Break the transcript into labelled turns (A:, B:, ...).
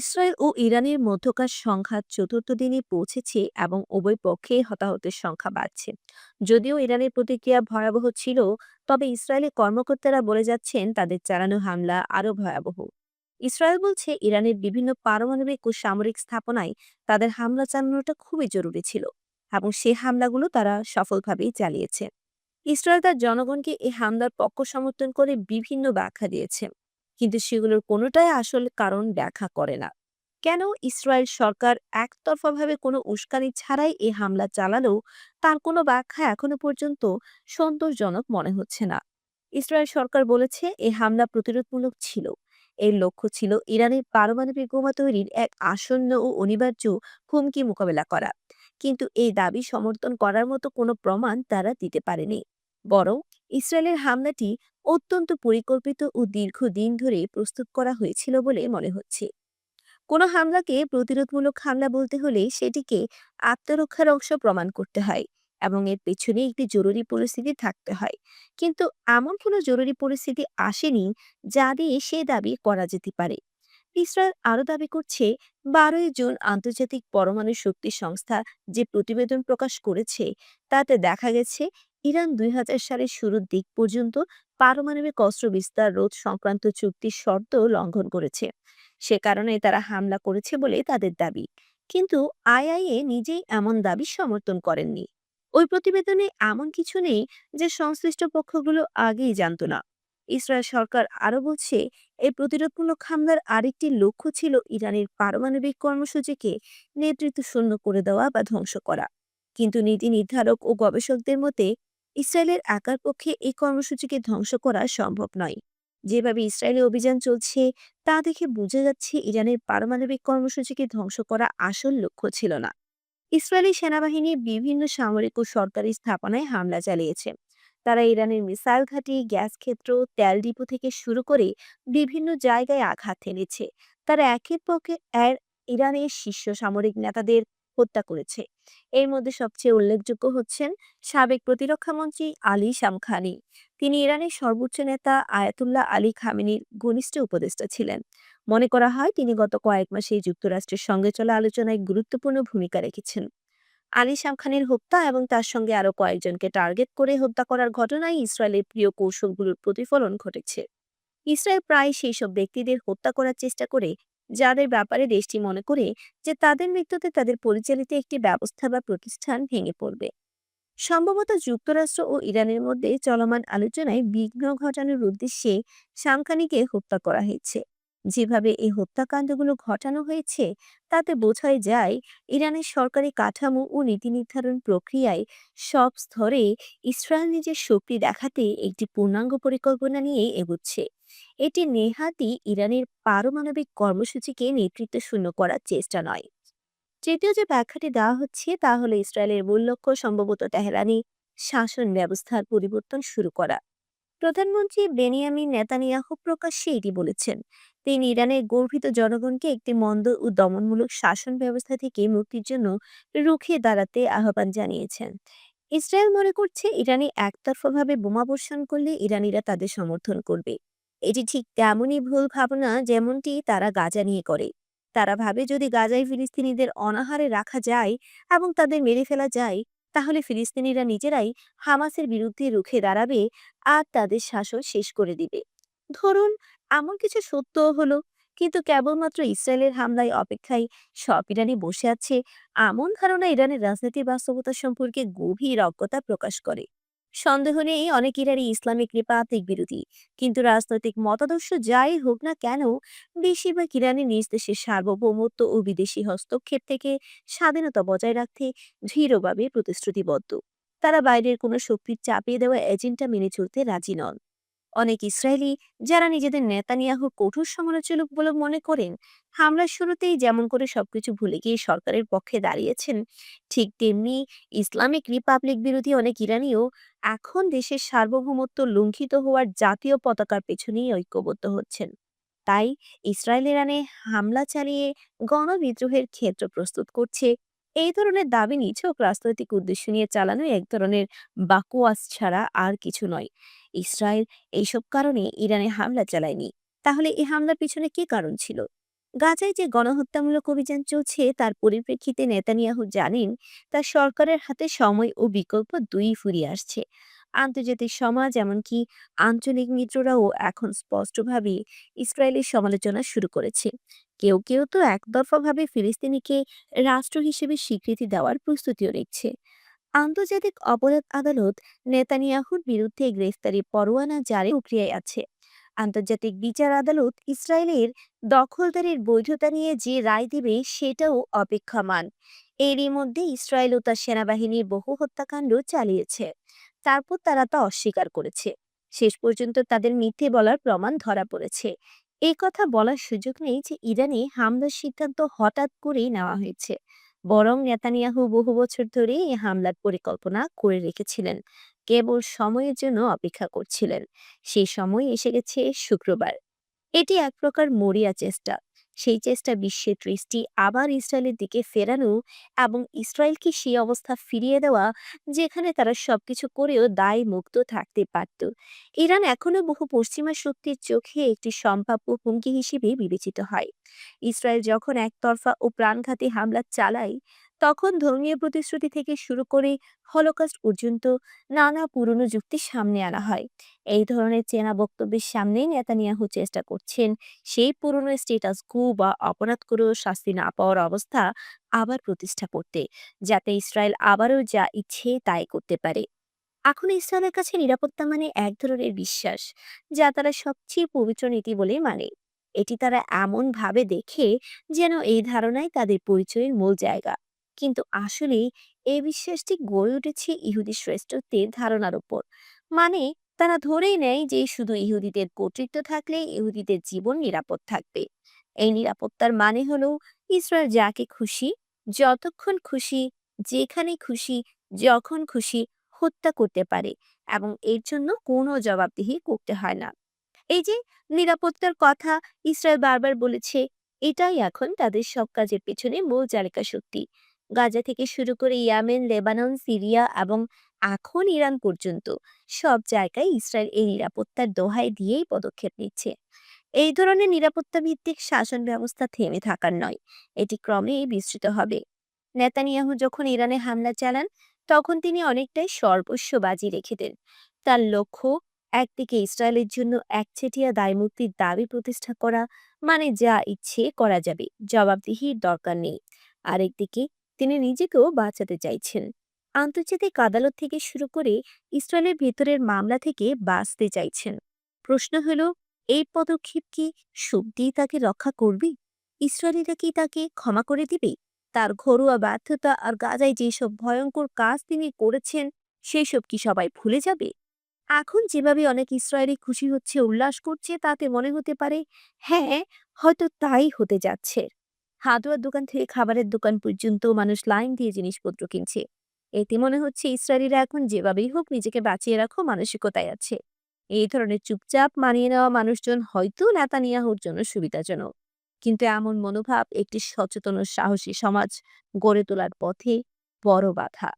A: Israel ও ইরানের মধ্যকার সংঘাত চতুর্থ দিনে পৌঁছেছে এবং উভয় পক্ষে হতাহতের সংখ্যা বাড়ছে যদিও ইরানের প্রতিক্রিয়া ভয়াবহ ছিল তবে ইসরায়েলের কর্মকর্তারা বলে যাচ্ছেন তাদের চালানো হামলা আরও ভয়াবহ ইসরায়েল বলছে ইরানের বিভিন্ন পারমাণবিক ও সামরিক স্থাপনায় তাদের হামলা চালানোটা খুবই জরুরি ছিল এবং সে হামলাগুলো তারা সফলভাবেই চালিয়েছে ইসরায়েল তার জনগণকে এই হামলার পক্ষ সমর্থন করে বিভিন্ন ব্যাখ্যা দিয়েছে কিন্তু সেগুলোর কোনোটাই আসল কারণ ব্যাখ্যা করে না কেন ইসরায়েল সরকার একতরফাভাবে কোনো উস্কানি ছাড়াই এ হামলা চালালেও তার কোনো ব্যাখ্যা এখনো পর্যন্ত সন্তোষজনক মনে হচ্ছে না ইসরায়েল সরকার বলেছে এ হামলা প্রতিরোধমূলক ছিল এর লক্ষ্য ছিল ইরানের পারমাণবিক বোমা তৈরির এক আসন্ন ও অনিবার্য হুমকি মোকাবেলা করা কিন্তু এই দাবি সমর্থন করার মতো কোনো প্রমাণ তারা দিতে পারেনি বরং ইসরায়েলের হামলাটি অত্যন্ত পরিকল্পিত ও দীর্ঘদিন ধরে প্রস্তুত করা হয়েছিল বলে মনে হচ্ছে কোনো হামলাকে প্রতিরোধমূলক হামলা বলতে হলে সেটিকে আত্মরক্ষার অংশ প্রমাণ করতে হয় এবং এর পেছনে একটি জরুরি পরিস্থিতি থাকতে হয় কিন্তু এমন কোনো জরুরি পরিস্থিতি আসেনি যা দিয়ে সে দাবি করা যেতে পারে ইসরায়েল আরও দাবি করছে বারোই জুন আন্তর্জাতিক পরমাণু শক্তি সংস্থা যে প্রতিবেদন প্রকাশ করেছে তাতে দেখা গেছে ইরান দুই সালের শুরুর দিক পর্যন্ত পারমাণবিক অস্ত্র বিস্তার রোধ সংক্রান্ত চুক্তির শর্ত লঙ্ঘন করেছে সে কারণে তারা হামলা করেছে বলে তাদের দাবি কিন্তু আইআইএ নিজেই এমন দাবি সমর্থন করেননি ওই প্রতিবেদনে এমন কিছু নেই যে সংশ্লিষ্ট পক্ষগুলো আগেই জানত না ইসরায়েল সরকার আরও বলছে এই প্রতিরোধমূলক হামলার আরেকটি লক্ষ্য ছিল ইরানের পারমাণবিক কর্মসূচিকে নেতৃত্ব শূন্য করে দেওয়া বা ধ্বংস করা কিন্তু নীতি নির্ধারক ও গবেষকদের মতে ইসরায়েলের আকার পক্ষে এই কর্মসূচিকে ধ্বংস করা সম্ভব নয় যেভাবে ইসরায়েলে অভিযান চলছে তা দেখে বোঝা যাচ্ছে ইরানের পারমাণবিক কর্মসূচিকে ধ্বংস করা আসল লক্ষ্য ছিল না ইসরায়েলি সেনাবাহিনী বিভিন্ন সামরিক ও সরকারি স্থাপনায় হামলা চালিয়েছে তারা ইরানের মিসাইল ঘাঁটি গ্যাস ক্ষেত্র তেল ডিপো থেকে শুরু করে বিভিন্ন জায়গায় আঘাত এনেছে তারা একের পক্ষে ইরানের শীর্ষ সামরিক নেতাদের হত্যা করেছে এর মধ্যে সবচেয়ে উল্লেখযোগ্য হচ্ছেন সাবেক মন্ত্রী আলী শামখানি তিনি ইরানের সর্বোচ্চ নেতা আয়াতুল্লাহ আলী খামেনির ঘনিষ্ঠ উপদেষ্টা ছিলেন মনে করা হয় তিনি গত কয়েক মাসে যুক্তরাষ্ট্রের সঙ্গে চলা আলোচনায় গুরুত্বপূর্ণ ভূমিকা রেখেছেন আলী শামখানের হত্যা এবং তার সঙ্গে আরো কয়েকজনকে টার্গেট করে হত্যা করার ঘটনায় ইসরায়েলের প্রিয় কৌশলগুলোর প্রতিফলন ঘটেছে ইসরায়েল প্রায় সেই সব ব্যক্তিদের হত্যা করার চেষ্টা করে যাদের ব্যাপারে দেশটি মনে করে যে তাদের মৃত্যুতে তাদের পরিচালিত একটি ব্যবস্থা বা প্রতিষ্ঠান ভেঙে পড়বে সম্ভবত যুক্তরাষ্ট্র ও ইরানের মধ্যে চলমান আলোচনায় বিঘ্ন ঘটানোর উদ্দেশ্যে সাংখানিকে হত্যা করা হয়েছে যেভাবে এই হত্যাকাণ্ডগুলো ঘটানো হয়েছে তাতে বোঝাই যায় ইরানের সরকারি কাঠামো ও নীতি নির্ধারণ প্রক্রিয়ায় সব স্তরে ইসরায়েল নিজের শক্তি দেখাতে একটি পূর্ণাঙ্গ পরিকল্পনা নিয়ে এগোচ্ছে এটি নেহাতি ইরানের পারমাণবিক কর্মসূচিকে নেতৃত্ব শূন্য করার চেষ্টা নয় তৃতীয় যে ব্যাখ্যাটি দেওয়া হচ্ছে তা হলো ইসরায়েলের মূল লক্ষ্য সম্ভবত তেহরানি শাসন ব্যবস্থার পরিবর্তন শুরু করা প্রধানমন্ত্রী বেনিয়ামিন নেতানিয়াহু প্রকাশ্যে এটি বলেছেন তিনি ইরানের গর্ভিত জনগণকে একটি মন্দ ও দমনমূলক শাসন ব্যবস্থা থেকে মুক্তির জন্য রুখে দাঁড়াতে আহ্বান জানিয়েছেন ইসরায়েল মনে করছে ইরানে একতরফাভাবে বোমা বর্ষণ করলে ইরানিরা তাদের সমর্থন করবে এটি ঠিক তেমনই ভুল ভাবনা যেমনটি তারা গাজা নিয়ে করে তারা ভাবে যদি গাজায় ফিলিস্তিনিদের অনাহারে রাখা যায় এবং তাদের মেরে ফেলা যায় তাহলে ফিলিস্তিনিরা নিজেরাই হামাসের বিরুদ্ধে রুখে দাঁড়াবে আর তাদের শাসন শেষ করে দিবে ধরুন এমন কিছু সত্য হলো কিন্তু কেবলমাত্র ইসরায়েলের হামলায় অপেক্ষায় সব ইরানি বসে আছে এমন ধারণা ইরানের রাজনীতি বাস্তবতা সম্পর্কে গভীর অজ্ঞতা প্রকাশ করে সন্দেহ নেই অনেক ইরানি ইসলামিক রিপাবলিক বিরোধী কিন্তু রাজনৈতিক মতাদর্শ যাই হোক না কেন বেশিরভাগ ইরানি নিজ দেশের সার্বভৌমত্ব ও বিদেশি হস্তক্ষেপ থেকে স্বাধীনতা বজায় রাখতে দৃঢ়ভাবে প্রতিশ্রুতিবদ্ধ তারা বাইরের কোনো শক্তির চাপিয়ে দেওয়া এজেন্ডা মেনে চলতে রাজি নন অনেক ইসরায়েলি যারা নিজেদের নেতানিয়াহুর কঠোর সমালোচক বলে মনে করেন হামলার শুরুতেই যেমন করে সবকিছু ভুলে গিয়ে সরকারের পক্ষে দাঁড়িয়েছেন ঠিক তেমনি ইসলামিক রিপাবলিক বিরোধী অনেক ইরানিও এখন দেশের সার্বভৌমত্ব লুঙ্ঘিত হওয়ার জাতীয় পতাকার পেছনেই ঐক্যবদ্ধ হচ্ছেন তাই ইসরায়েল ইরানে হামলা চালিয়ে গণবিদ্রোহের ক্ষেত্র প্রস্তুত করছে এই ধরনের দাবি নিছক রাজনৈতিক উদ্দেশ্য নিয়ে চালানো এক ধরনের বাকুয়াস ছাড়া আর কিছু নয় ইসরায়েল এইসব কারণে ইরানে হামলা চালায়নি তাহলে এ হামলার পিছনে কি কারণ ছিল গাজায় যে গণহত্যামূলক অভিযান চলছে তার পরিপ্রেক্ষিতে নেতানিয়াহু জানেন তার সরকারের হাতে সময় ও বিকল্প দুই ফুরিয়ে আসছে আন্তর্জাতিক সমাজ এমনকি আঞ্চলিক মিত্ররাও এখন স্পষ্টভাবে ইসরায়েলের সমালোচনা শুরু করেছে কেউ কেউ তো একতরফাভাবে ফিলিস্তিনিকে রাষ্ট্র হিসেবে স্বীকৃতি দেওয়ার প্রস্তুতিও নিচ্ছে আন্তর্জাতিক অপরাধ আদালত নেতানিয়াহুর বিরুদ্ধে গ্রেফতারি পরোয়ানা জারি প্রক্রিয়ায় আছে আন্তর্জাতিক বিচার আদালত ইসরায়েলের দখলদারির বৈধতা নিয়ে যে রায় দেবে সেটাও অপেক্ষমান এরই মধ্যে ইসরায়েল ও তার সেনাবাহিনীর বহু হত্যাকাণ্ড চালিয়েছে তারপর তারা তা অস্বীকার করেছে শেষ পর্যন্ত তাদের মিথ্যে বলার প্রমাণ ধরা পড়েছে এ কথা বলার সুযোগ নেই যে ইরানে হামলার সিদ্ধান্ত হঠাৎ করেই নেওয়া হয়েছে বরং নেতানিয়াহু বহু বছর ধরেই এই হামলার পরিকল্পনা করে রেখেছিলেন কেবল সময়ের জন্য অপেক্ষা করছিলেন সেই সময় এসে গেছে শুক্রবার এটি এক প্রকার মরিয়া চেষ্টা সেই চেষ্টা বিশ্বের দৃষ্টি আবার ইসরায়েলের দিকে ফেরানো এবং ইসরায়েলকে সেই অবস্থা ফিরিয়ে দেওয়া যেখানে তারা সবকিছু করেও দায় মুক্ত থাকতে পারত ইরান এখনও বহু পশ্চিমা শক্তির চোখে একটি সম্ভাব্য হুমকি হিসেবে বিবেচিত হয় ইসরায়েল যখন একতরফা ও প্রাণঘাতী হামলা চালায় তখন ধর্মীয় প্রতিশ্রুতি থেকে শুরু করে হলোকাস্ট পর্যন্ত নানা পুরনো যুক্তি সামনে আনা হয় এই ধরনের চেনা বক্তব্যের সামনেই নেতানিয়াহু চেষ্টা করছেন সেই পুরনো স্টেটাস কু বা অপরাধ করেও শাস্তি না পাওয়ার অবস্থা আবার প্রতিষ্ঠা করতে যাতে ইসরায়েল আবারও যা ইচ্ছে তাই করতে পারে এখন ইসরায়েলের কাছে নিরাপত্তা মানে এক ধরনের বিশ্বাস যা তারা সবচেয়ে পবিত্র নীতি বলে মানে এটি তারা এমনভাবে দেখে যেন এই ধারণাই তাদের পরিচয়ের মূল জায়গা কিন্তু আসলে এই বিশ্বাসটি গড়ে উঠেছে ইহুদি শ্রেষ্ঠত্বের ধারণার উপর মানে তারা ধরেই নেয় যে শুধু ইহুদিদের কর্তৃত্ব থাকলে ইহুদিদের জীবন নিরাপদ থাকবে এই নিরাপত্তার মানে হলো ইসরায়েল যাকে খুশি যতক্ষণ খুশি যেখানে খুশি যখন খুশি হত্যা করতে পারে এবং এর জন্য কোনো জবাবদিহি করতে হয় না এই যে নিরাপত্তার কথা ইসরায়েল বারবার বলেছে এটাই এখন তাদের সব কাজের পেছনে মূল জালিকা শক্তি গাজা থেকে শুরু করে ইয়ামেন লেবানন সিরিয়া এবং এখন ইরান পর্যন্ত সব জায়গায় ইসরায়েল এই নিরাপত্তার দোহাই দিয়েই পদক্ষেপ নিচ্ছে এই ধরনের নিরাপত্তা ভিত্তিক শাসন ব্যবস্থা থেমে থাকার নয় এটি ক্রমেই বিস্তৃত হবে নেতানিয়াহু যখন ইরানে হামলা চালান তখন তিনি অনেকটাই সর্বস্ব বাজি রেখে দেন তার লক্ষ্য একদিকে ইসরায়েলের জন্য একচেটিয়া দায়মুক্তির দাবি প্রতিষ্ঠা করা মানে যা ইচ্ছে করা যাবে জবাবদিহির দরকার নেই আরেকদিকে তিনি নিজেকেও বাঁচাতে চাইছেন আন্তর্জাতিক আদালত থেকে শুরু করে ইসরায়েলের ভেতরের মামলা থেকে বাঁচতে চাইছেন প্রশ্ন হল এই পদক্ষেপ কি দিয়ে তাকে রক্ষা করবে ইসরায়েলিরা কি তাকে ক্ষমা করে দিবে তার ঘরোয়া ব্যর্থতা আর গাজায় যেসব ভয়ঙ্কর কাজ তিনি করেছেন সেসব কি সবাই ভুলে যাবে এখন যেভাবে অনেক ইসরায়েলি খুশি হচ্ছে উল্লাস করছে তাতে মনে হতে পারে হ্যাঁ হয়তো তাই হতে যাচ্ছে হার্ডওয়ার দোকান থেকে খাবারের দোকান পর্যন্ত মানুষ লাইন দিয়ে জিনিসপত্র কিনছে এতে মনে হচ্ছে ইসরায়েলিরা এখন যেভাবেই হোক নিজেকে বাঁচিয়ে রাখো মানসিকতায় আছে এই ধরনের চুপচাপ মানিয়ে নেওয়া মানুষজন হয়তো নেতানিয়াহুর জন্য সুবিধাজনক কিন্তু এমন মনোভাব একটি সচেতন সাহসী সমাজ গড়ে তোলার পথে বড় বাধা